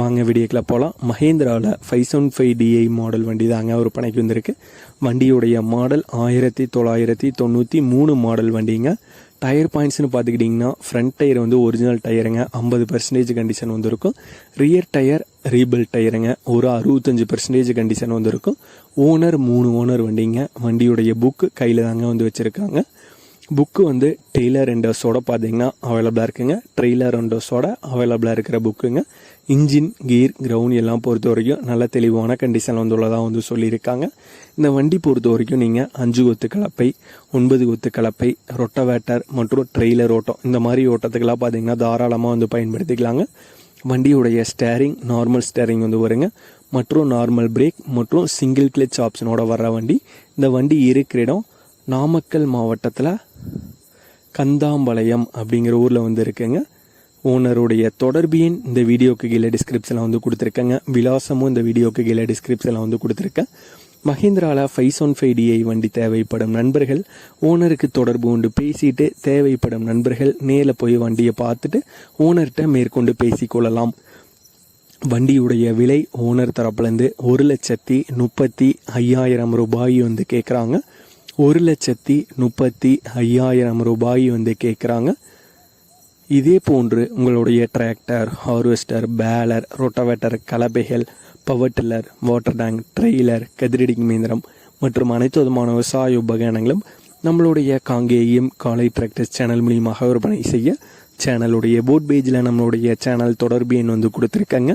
வாங்க வீடியோக்கில் போகலாம் மஹேந்திராவில் five seven five DI model வண்டி தாங்க விற்பனைக்கு வந்திருக்கு. வண்டியுடைய மாடல் ஆயிரத்தி தொள்ளாயிரத்தி தொண்ணூற்றி மூணு மாடல் வண்டிங்க. டயர் பாயிண்ட்ஸ்னு பார்த்துக்கிட்டிங்கன்னா ஃப்ரண்ட் டயர் வந்து ஒரிஜினல் டயருங்க ஐம்பது பர்சன்டேஜ் கண்டிஷன் வந்திருக்கும். ரியர் டயர் ரீபில் டயருங்க ஒரு அறுபத்தஞ்சு பர்சன்டேஜ் கண்டிஷன் வந்திருக்கும். ஓனர் மூணு ஓனர் வண்டிங்க. வண்டியுடைய புக்கு கையில் தாங்க வந்து வச்சுருக்காங்க. புக்கு வந்து டெய்லர் ரெண்டர்ஸோட பார்த்தீங்கன்னா அவைலபிளாக இருக்குங்க. ட்ரெய்லர் ரெண்டர்ஸோட அவைலபிளாக இருக்கிற புக்குங்க. இன்ஜின் கீர் கிரவுண்ட் எல்லாம் பொறுத்த வரைக்கும் நல்ல தெளிவான கண்டிஷன் வந்துள்ளதாக வந்து சொல்லியிருக்காங்க. இந்த வண்டி பொறுத்த வரைக்கும் நீங்கள் அஞ்சு கொத்து கலப்பை ஒன்பது கொத்து கலப்பை ரொட்டவேட்டர் மற்றும் ட்ரெய்லர் ஓட்டம் இந்த மாதிரி ஓட்டத்துக்கெல்லாம் பார்த்தீங்கன்னா தாராளமாக வந்து பயன்படுத்திக்கலாங்க. வண்டியுடைய ஸ்டேரிங் நார்மல் ஸ்டேரிங் வந்து வருங்க. மற்றும் நார்மல் பிரேக் மற்றும் சிங்கிள் கிளச் ஆப்ஷனோட வர்ற வண்டி. இந்த வண்டி இருக்கிற இடம் நாமக்கல் மாவட்டத்தில் கந்தாம்பாளையம் அப்படிங்கிற ஊரில் வந்து இருக்குங்க ஓனருடைய தொடர்பு எண் இந்த வீடியோக்கு கீழே டிஸ்கிரிப்ஷனில் வந்து கொடுத்துருக்கேங்க. விலாசமும் இந்த வீடியோக்கு கீழே டிஸ்கிரிப்ஷனில் வந்து கொடுத்துருக்கேன். மஹிந்திராவில் ஃபைவ் ஒன் ஃபைவ் டிஐ வண்டி தேவைப்படும் நண்பர்கள் ஓனருக்கு தொடர்பு கொண்டு பேசிட்டு தேவைப்படும் நண்பர்கள் நேரில் போய் வண்டியை பார்த்துட்டு ஓனர்கிட்ட மேற்கொண்டு பேசிக்கொள்ளலாம் வண்டியுடைய விலை ஓனர் தரப்புலேருந்து ஒரு லட்சத்தி முப்பத்தி ஐயாயிரம் ரூபாய் வந்து கேட்குறாங்க ஒரு லட்சத்தி முப்பத்தி ஐயாயிரம் ரூபாய் வந்து கேட்குறாங்க இதே போன்று உங்களுடைய tractor harvester baler rotavator கலப்பைகள் power tiller water tank trailer கதிரடிக்கு இயந்திரம் மற்றும் அனைத்து விதமான விவசாய உபகரணங்களும் நம்மளுடைய காங்கேயம் காலை டிராக்டர்ஸ் சேனல் மூலியமாக விற்பனை செய்ய சேனலுடைய போட் பேஜில் நம்மளுடைய சேனல் தொடர்பு எண் வந்து கொடுத்துருக்காங்க.